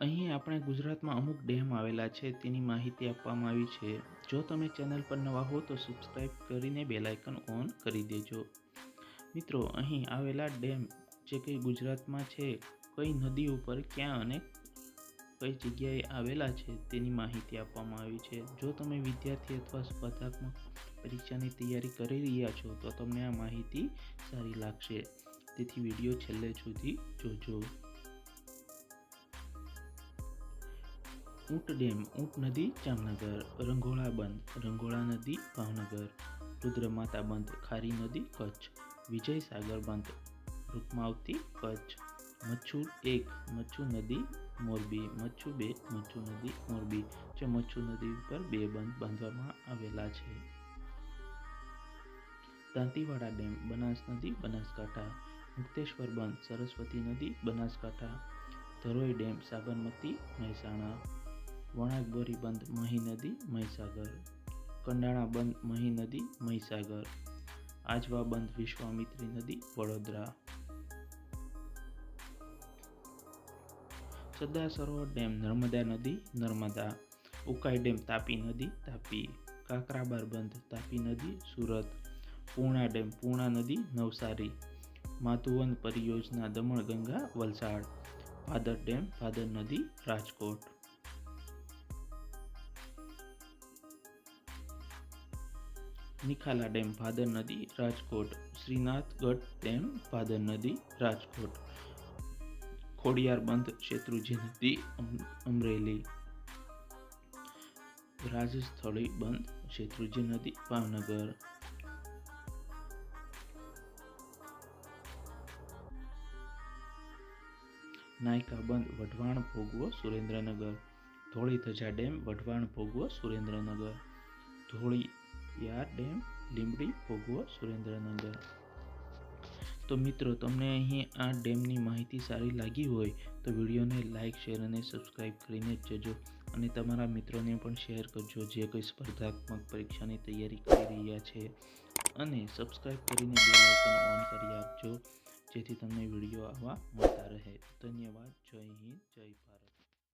અહીં આપણે ગુજરાતમાં અમુક ડેમ આવેલા છે, તેની માહિતી આપવામાં આવી છે. જો તમે ચેનલ પર નવા હો તો સબસ્ક્રાઈબ કરીને બેલાઇકન ઓન કરી દેજો. મિત્રો, અહીં આવેલા ડેમ જે કંઈ ગુજરાતમાં છે, કઈ નદી ઉપર, ક્યાં અને કઈ જગ્યાએ આવેલા છે, તેની માહિતી આપવામાં આવી છે. જો તમે વિદ્યાર્થી અથવા સ્પર્ધાત્મક પરીક્ષાની તૈયારી કરી રહ્યા છો, તો તમને આ માહિતી સારી લાગશે. તેથી વીડિયો છેલ્લે સુધી જોજો. ઊંટ ડેમ, ઊંટ નદી, જામનગર, રંગોળા બંધ, રંગોળા નદી, ભાવનગર, રુદ્રમાતા બંધ, ખારી નદી, કચ્છ વિજય સાગર બંધ, રૂકમાવતી, કચ્છ, મચ્છુ એક, મચ્છુ નદી, મોરબી, મચ્છુ બે, મચ્છુ નદી, મોરબી, જે મચ્છુ નદી ઉપર બે બંધ બાંધવામાં આવેલા છે. દાંતીવાડા ડેમ, બનાસ નદી, બનાસકાંઠા, મુક્તેશ્વર બંધ, સરસ્વતી નદી, બનાસકાંઠા, ધરોઈ ડેમ, સાબરમતી, મહેસાણા વણાકબોરી બંધ મહી નદી, મહીસાગર. કંડાણા બંધ મહી નદી, મહીસાગર. આજવા બંધ વિશ્વામિત્રી નદી, વડોદરા. સરદાર સરોવર ડેમ, નર્મદા નદી, નર્મદા. ઉકાઈ ડેમ, તાપી નદી, તાપી. કાકરાબાર બંધ, તાપી નદી, સુરત. પૂર્ણા ડેમ પૂર્ણા નદી, નવસારી. માતુવન પરિયોજના દમણગંગા વલસાડ. ભાદર ડેમ, ભાદર નદી, રાજકોટ. નિખાલા ડેમ, ભાદર નદી, રાજકોટ શ્રીનાથગઢ ડેમ ભાદર નદી, રાજકોટ. ખોડિયાર બંધ શેત્રુજી નદી અમરેલી. રાજસ્થળી બંધ શેત્રુજી નદી, ભાવનગર. નાયકા બંધ, વઢવાણ ભોગવો, સુરેન્દ્રનગર. ધોળી ધજા ડેમ, વઢવાણ ભોગવો, સુરેન્દ્રનગર. ધોળીયાર ડેમ, લીંબડી, ભોગવો, સુરેન્દ્રનગર. તો મિત્રો, તમને અહીં આ ડેમની માહિતી સારી લાગી હોય, તો વિડીયોને લાઇક શેર અને સબસ્ક્રાઈબ કરીને જજો. અને તમારા મિત્રોને પણ શેર કરજો, જે કોઈ સ્પર્ધાત્મક પરીક્ષાની તૈયારી કરી રહ્યા છે. અને સબસ્ક્રાઈબ કરીને બેલ આઇકન ઓન કરી આપજો, જેથી તમને વીડિયો આવવા મળતા રહે. ધન્યવાદ. જય હિન્દ, જય ભારત.